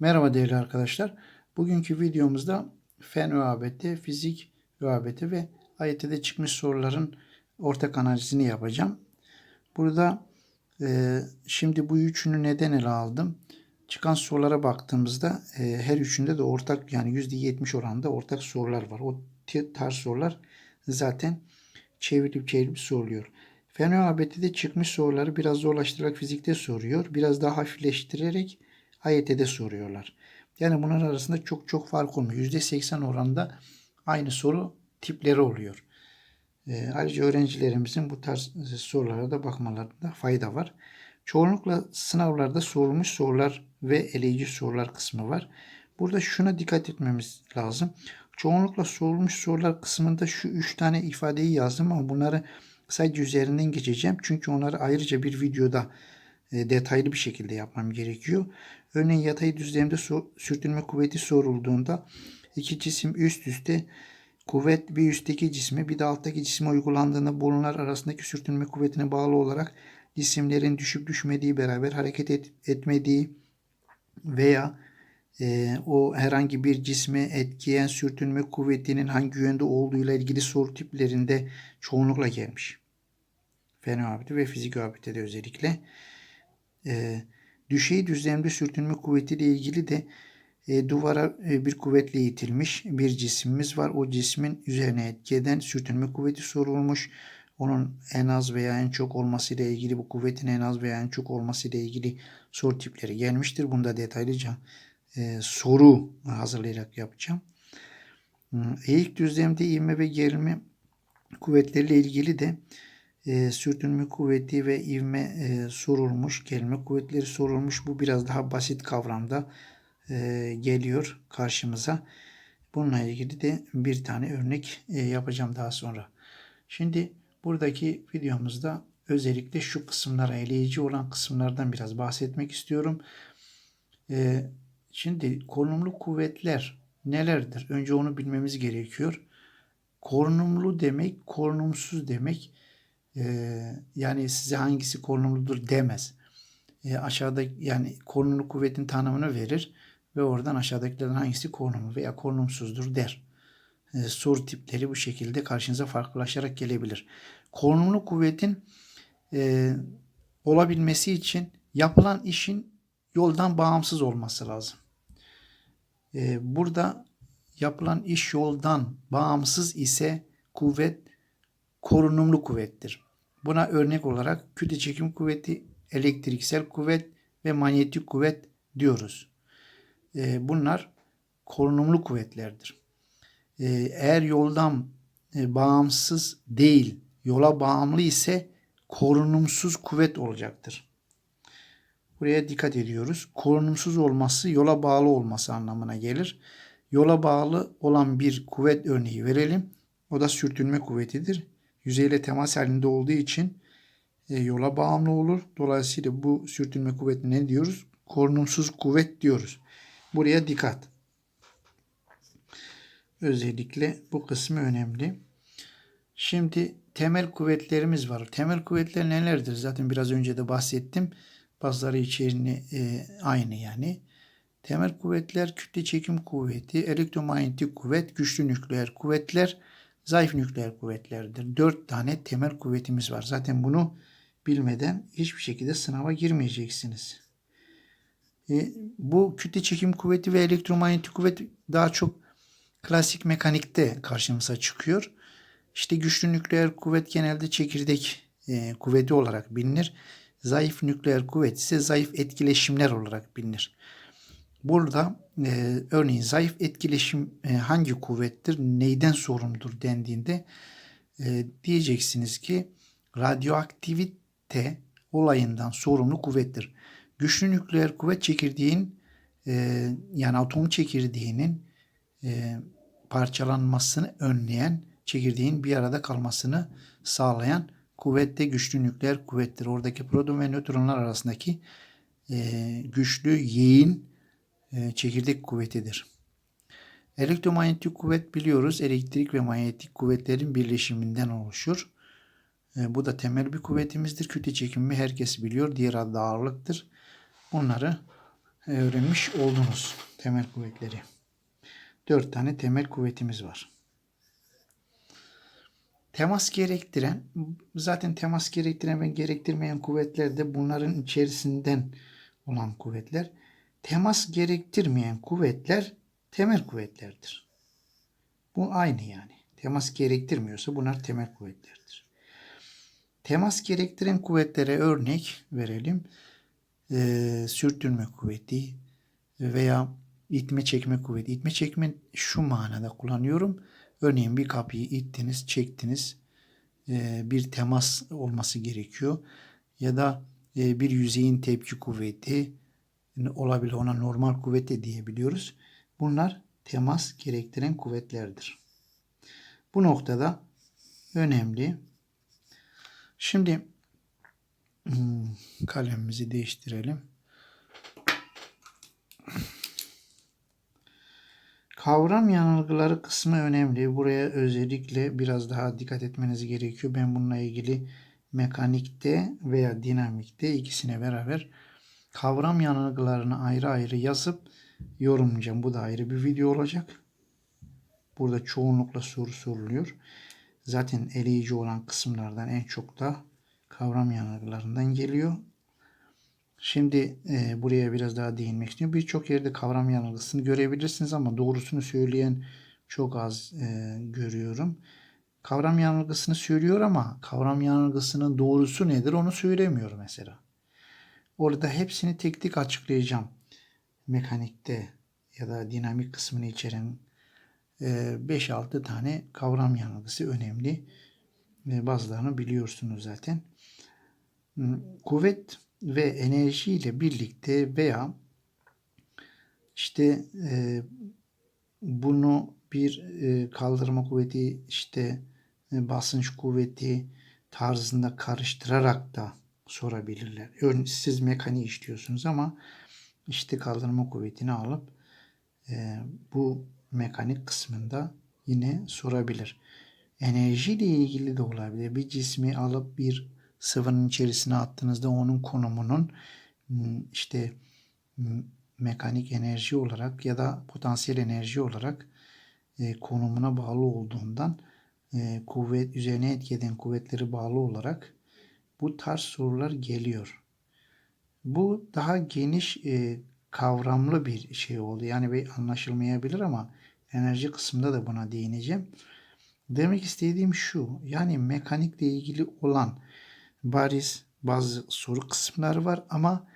Merhaba değerli arkadaşlar. Bugünkü videomuzda fen ÖABT, fizik ÖABT ve AYT'de çıkmış soruların ortak analizini yapacağım. Burada e, şimdi bu üçünü neden ele aldım? Çıkan sorulara baktığımızda e, her üçünde de ortak yani %70 oranında ortak sorular var. O tarz sorular zaten çevrilip çevrilip soruluyor. Fen ÖABT'de çıkmış soruları biraz zorlaştırarak fizikte soruyor. Biraz daha hafifleştirerek AYT'de soruyorlar. Yani bunlar arasında çok çok fark olmuyor. %80 oranında aynı soru tipleri oluyor. E, ayrıca öğrencilerimizin bu tarz sorulara da bakmalarında fayda var. Çoğunlukla sınavlarda sorulmuş sorular ve eleyici sorular kısmı var. Burada şuna dikkat etmemiz lazım. Çoğunlukla sorulmuş sorular kısmında şu üç tane ifadeyi yazdım ama bunları sadece üzerinden geçeceğim. Çünkü onları ayrıca bir videoda e, detaylı bir şekilde yapmam gerekiyor. Örneğin yatay düzlemde sürtünme kuvveti sorulduğunda iki cisim üst üste kuvvet bir üstteki cisme bir de alttaki cisme uygulandığında bulunlar arasındaki sürtünme kuvvetine bağlı olarak cisimlerin düşüp düşmediği beraber hareket et- etmediği veya e, o herhangi bir cisme etkileyen sürtünme kuvvetinin hangi yönde olduğuyla ilgili soru tiplerinde çoğunlukla gelmiş. Fen öğabeti ve fizik öğabeti de özellikle. E, düşey düzlemde sürtünme kuvvetiyle ilgili de e, duvara e, bir kuvvetle itilmiş bir cisimimiz var. O cismin üzerine etki eden sürtünme kuvveti sorulmuş. Onun en az veya en çok olması ile ilgili bu kuvvetin en az veya en çok olması ile ilgili soru tipleri gelmiştir. Bunda detaylıca e, soru hazırlayarak yapacağım. Hmm, Eğik düzlemde ivme ve gerilme kuvvetleriyle ilgili de e, sürtünme kuvveti ve ivme e, sorulmuş, gerilme kuvvetleri sorulmuş. Bu biraz daha basit kavramda e, geliyor karşımıza. Bununla ilgili de bir tane örnek e, yapacağım daha sonra. Şimdi buradaki videomuzda özellikle şu kısımlara eleyici olan kısımlardan biraz bahsetmek istiyorum. E, şimdi korunumlu kuvvetler nelerdir? Önce onu bilmemiz gerekiyor. Korunumlu demek, korunumsuz demek. Ee, yani size hangisi korunumludur demez. Ee, aşağıda yani korunumlu kuvvetin tanımını verir ve oradan aşağıdakilerden hangisi korunumlu veya korunumsuzdur der. Ee, soru tipleri bu şekilde karşınıza farklılaşarak gelebilir. Korunumlu kuvvetin e, olabilmesi için yapılan işin yoldan bağımsız olması lazım. Ee, burada yapılan iş yoldan bağımsız ise kuvvet korunumlu kuvvettir. Buna örnek olarak kütle çekim kuvveti, elektriksel kuvvet ve manyetik kuvvet diyoruz. Ee, bunlar korunumlu kuvvetlerdir. Ee, eğer yoldan e, bağımsız değil, yola bağımlı ise korunumsuz kuvvet olacaktır. Buraya dikkat ediyoruz. Korunumsuz olması yola bağlı olması anlamına gelir. Yola bağlı olan bir kuvvet örneği verelim. O da sürtünme kuvvetidir. Yüzeyle temas halinde olduğu için e, yola bağımlı olur. Dolayısıyla bu sürtünme kuvvetine ne diyoruz? Korunumsuz kuvvet diyoruz. Buraya dikkat. Özellikle bu kısmı önemli. Şimdi temel kuvvetlerimiz var. Temel kuvvetler nelerdir? Zaten biraz önce de bahsettim. Bazıları içeriğini e, aynı yani. Temel kuvvetler kütle çekim kuvveti, elektromanyetik kuvvet, güçlü nükleer kuvvetler, zayıf nükleer kuvvetlerdir. Dört tane temel kuvvetimiz var. Zaten bunu bilmeden hiçbir şekilde sınava girmeyeceksiniz. E, bu kütle çekim kuvveti ve elektromanyetik kuvvet daha çok klasik mekanikte karşımıza çıkıyor. İşte güçlü nükleer kuvvet genelde çekirdek e, kuvveti olarak bilinir. Zayıf nükleer kuvvet ise zayıf etkileşimler olarak bilinir. Burada e, örneğin zayıf etkileşim e, hangi kuvvettir, neyden sorumludur dendiğinde e, diyeceksiniz ki radyoaktivite olayından sorumlu kuvvettir. Güçlü nükleer kuvvet çekirdeğin e, yani atom çekirdeğinin e, parçalanmasını önleyen, çekirdeğin bir arada kalmasını sağlayan kuvvet güçlü nükleer kuvvettir. Oradaki proton ve nötronlar arasındaki e, güçlü yeğin çekirdek kuvvetidir. Elektromanyetik kuvvet biliyoruz elektrik ve manyetik kuvvetlerin birleşiminden oluşur. E, bu da temel bir kuvvetimizdir. Kütle çekimi herkes biliyor. Diğer adı ağırlıktır. Bunları öğrenmiş oldunuz temel kuvvetleri. Dört tane temel kuvvetimiz var. Temas gerektiren, zaten temas gerektiren ve gerektirmeyen kuvvetler de bunların içerisinden olan kuvvetler. Temas gerektirmeyen kuvvetler temel kuvvetlerdir. Bu aynı yani. Temas gerektirmiyorsa bunlar temel kuvvetlerdir. Temas gerektiren kuvvetlere örnek verelim. Ee, sürtünme kuvveti veya itme çekme kuvveti. İtme çekme şu manada kullanıyorum. Örneğin bir kapıyı ittiniz, çektiniz. Ee, bir temas olması gerekiyor. Ya da e, bir yüzeyin tepki kuvveti olabilir. Ona normal kuvvet de diyebiliyoruz. Bunlar temas gerektiren kuvvetlerdir. Bu noktada önemli. Şimdi hmm, kalemimizi değiştirelim. Kavram yanılgıları kısmı önemli. Buraya özellikle biraz daha dikkat etmeniz gerekiyor. Ben bununla ilgili mekanikte veya dinamikte ikisine beraber kavram yanılgılarını ayrı ayrı yazıp yorumlayacağım. Bu da ayrı bir video olacak. Burada çoğunlukla soru soruluyor. Zaten eleyici olan kısımlardan en çok da kavram yanılgılarından geliyor. Şimdi e, buraya biraz daha değinmek istiyorum. Birçok yerde kavram yanılgısını görebilirsiniz ama doğrusunu söyleyen çok az e, görüyorum. Kavram yanılgısını söylüyor ama kavram yanılgısının doğrusu nedir onu söylemiyor mesela. Orada hepsini tek tek açıklayacağım. Mekanikte ya da dinamik kısmını içeren 5-6 tane kavram yanılgısı önemli. Bazılarını biliyorsunuz zaten. Hmm, kuvvet ve enerji ile birlikte veya işte e, bunu bir e, kaldırma kuvveti işte e, basınç kuvveti tarzında karıştırarak da sorabilirler. Örneğin siz mekaniği işliyorsunuz ama işte kaldırma kuvvetini alıp e, bu mekanik kısmında yine sorabilir. Enerji ile ilgili de olabilir. Bir cismi alıp bir sıvının içerisine attığınızda onun konumunun işte mekanik enerji olarak ya da potansiyel enerji olarak e, konumuna bağlı olduğundan e, kuvvet üzerine etki kuvvetleri bağlı olarak bu tarz sorular geliyor. Bu daha geniş e, kavramlı bir şey oldu. Yani bir anlaşılmayabilir ama enerji kısmında da buna değineceğim. Demek istediğim şu. Yani mekanikle ilgili olan bariz bazı soru kısımları var ama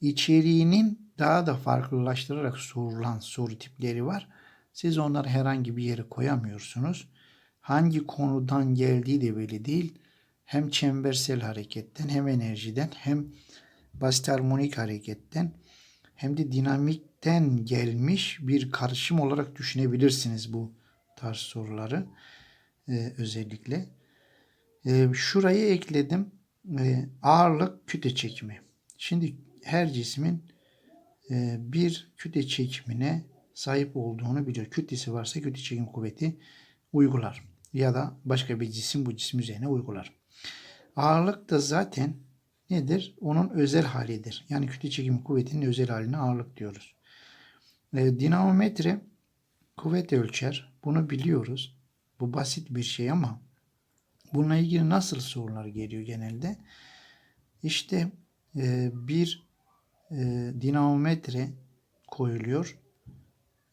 içeriğinin daha da farklılaştırarak sorulan soru tipleri var. Siz onları herhangi bir yere koyamıyorsunuz. Hangi konudan geldiği de belli değil. Hem çembersel hareketten hem enerjiden hem basit harmonik hareketten hem de dinamikten gelmiş bir karışım olarak düşünebilirsiniz bu tarz soruları e, özellikle. E, şurayı ekledim. E, ağırlık kütle çekimi. Şimdi her cismin e, bir kütle çekimine sahip olduğunu biliyor. Kütlesi varsa kütle çekim kuvveti uygular. Ya da başka bir cisim bu cisim üzerine uygular. Ağırlık da zaten nedir? Onun özel halidir. Yani kütle çekim kuvvetinin özel haline ağırlık diyoruz. E, dinamometre kuvvet ölçer. Bunu biliyoruz. Bu basit bir şey ama bununla ilgili nasıl sorular geliyor genelde? İşte e, bir e, dinamometre koyuluyor.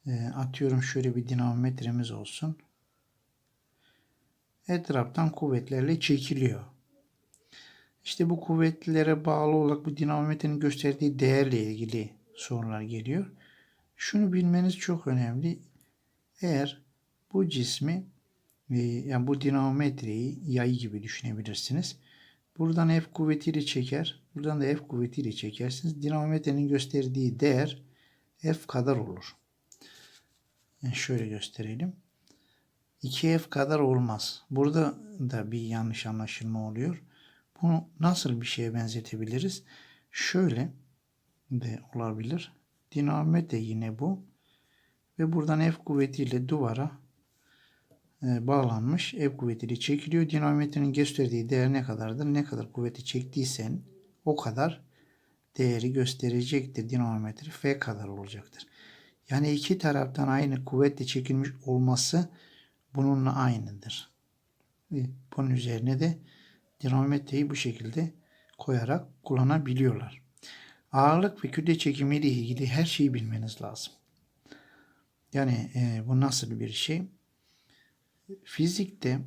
E, atıyorum şöyle bir dinamometremiz olsun. Etraftan kuvvetlerle çekiliyor. İşte bu kuvvetlere bağlı olarak bu dinamometrenin gösterdiği değerle ilgili sorular geliyor. Şunu bilmeniz çok önemli. Eğer bu cismi e, yani bu dinamometreyi yay gibi düşünebilirsiniz. Buradan F kuvvetiyle çeker. Buradan da F kuvvetiyle çekersiniz. Dinamometrenin gösterdiği değer F kadar olur. Yani şöyle gösterelim. 2F kadar olmaz. Burada da bir yanlış anlaşılma oluyor. Bunu nasıl bir şeye benzetebiliriz? Şöyle de olabilir. Dinamometre yine bu. Ve buradan F kuvvetiyle duvara e, bağlanmış. F kuvvetiyle çekiliyor. Dinamometrenin gösterdiği değer ne kadardır? Ne kadar kuvveti çektiysen o kadar değeri gösterecektir. Dinamometre F kadar olacaktır. Yani iki taraftan aynı kuvvetle çekilmiş olması bununla aynıdır. Bunun üzerine de dinamometreyi bu şekilde koyarak kullanabiliyorlar. Ağırlık ve kütle çekimi ile ilgili her şeyi bilmeniz lazım. Yani e, bu nasıl bir şey? Fizikte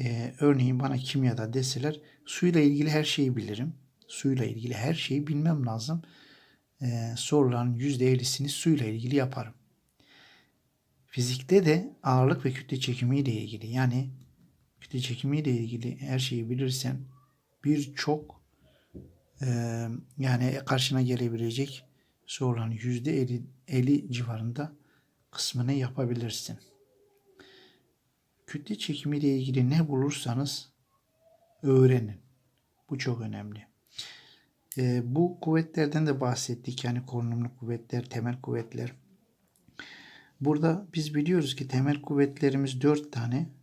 e, örneğin bana kimyada deseler suyla ilgili her şeyi bilirim. Suyla ilgili her şeyi bilmem lazım. E, soruların %50'sini suyla ilgili yaparım. Fizikte de ağırlık ve kütle çekimi ile ilgili yani kütle çekimi ile ilgili her şeyi bilirsen birçok e, yani karşına gelebilecek soruların %50 50 civarında kısmını yapabilirsin. Kütle çekimi ile ilgili ne bulursanız öğrenin. Bu çok önemli. E, bu kuvvetlerden de bahsettik. Yani korunumlu kuvvetler, temel kuvvetler. Burada biz biliyoruz ki temel kuvvetlerimiz dört tane.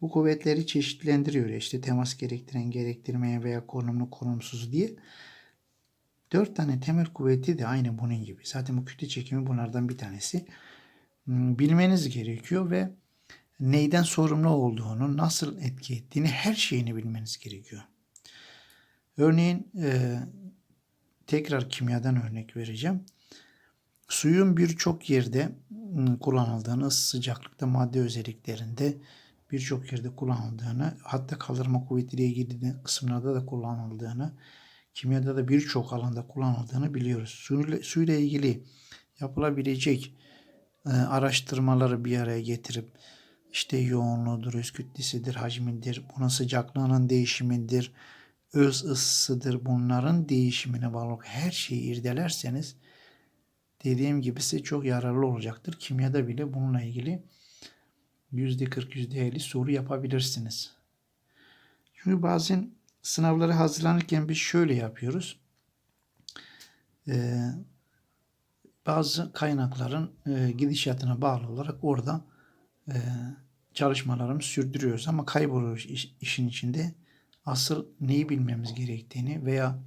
Bu kuvvetleri çeşitlendiriyor. İşte temas gerektiren, gerektirmeyen veya korunumlu, korunumsuz diye. Dört tane temel kuvveti de aynı bunun gibi. Zaten bu kütle çekimi bunlardan bir tanesi. Hmm, Bilmeniz gerekiyor ve neyden sorumlu olduğunu, nasıl etki ettiğini, her şeyini bilmeniz gerekiyor. Örneğin e, tekrar kimyadan örnek vereceğim. Suyun birçok yerde ım, kullanıldığını, sıcaklıkta madde özelliklerinde birçok yerde kullanıldığını, hatta kaldırma kuvvetiyle ilgili kısımlarda da kullanıldığını, kimyada da birçok alanda kullanıldığını biliyoruz. Suyla, suyla ilgili yapılabilecek e, araştırmaları bir araya getirip işte yoğunluğudur, öz kütlesidir, hacmidir, bunun sıcaklığının değişimidir, öz ısısıdır. Bunların değişimine bağlı her şeyi irdelerseniz dediğim gibi size çok yararlı olacaktır. Kimyada bile bununla ilgili %40, %50 soru yapabilirsiniz. Çünkü bazen sınavlara hazırlanırken biz şöyle yapıyoruz. Ee, bazı kaynakların e, gidişatına bağlı olarak orada e, çalışmalarımızı sürdürüyoruz ama kayboluyoruz iş- işin içinde. Asıl neyi bilmemiz gerektiğini veya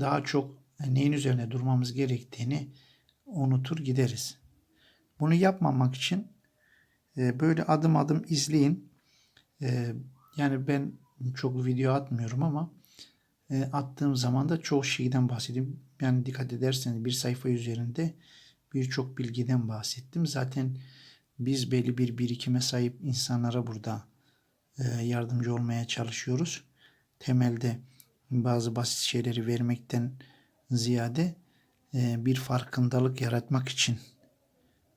daha çok neyin üzerine durmamız gerektiğini unutur gideriz. Bunu yapmamak için e, böyle adım adım izleyin. E, yani ben çok video atmıyorum ama e, attığım zaman da çoğu şeyden bahsedeyim. Yani dikkat ederseniz bir sayfa üzerinde birçok bilgiden bahsettim. Zaten biz belli bir birikime sahip insanlara burada e, yardımcı olmaya çalışıyoruz. Temelde bazı basit şeyleri vermekten ziyade e, bir farkındalık yaratmak için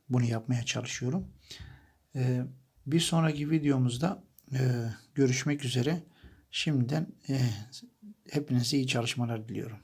bunu yapmaya çalışıyorum. E, Bir sonraki videomuzda e, görüşmek üzere. Şimdiden e, hepinize iyi çalışmalar diliyorum.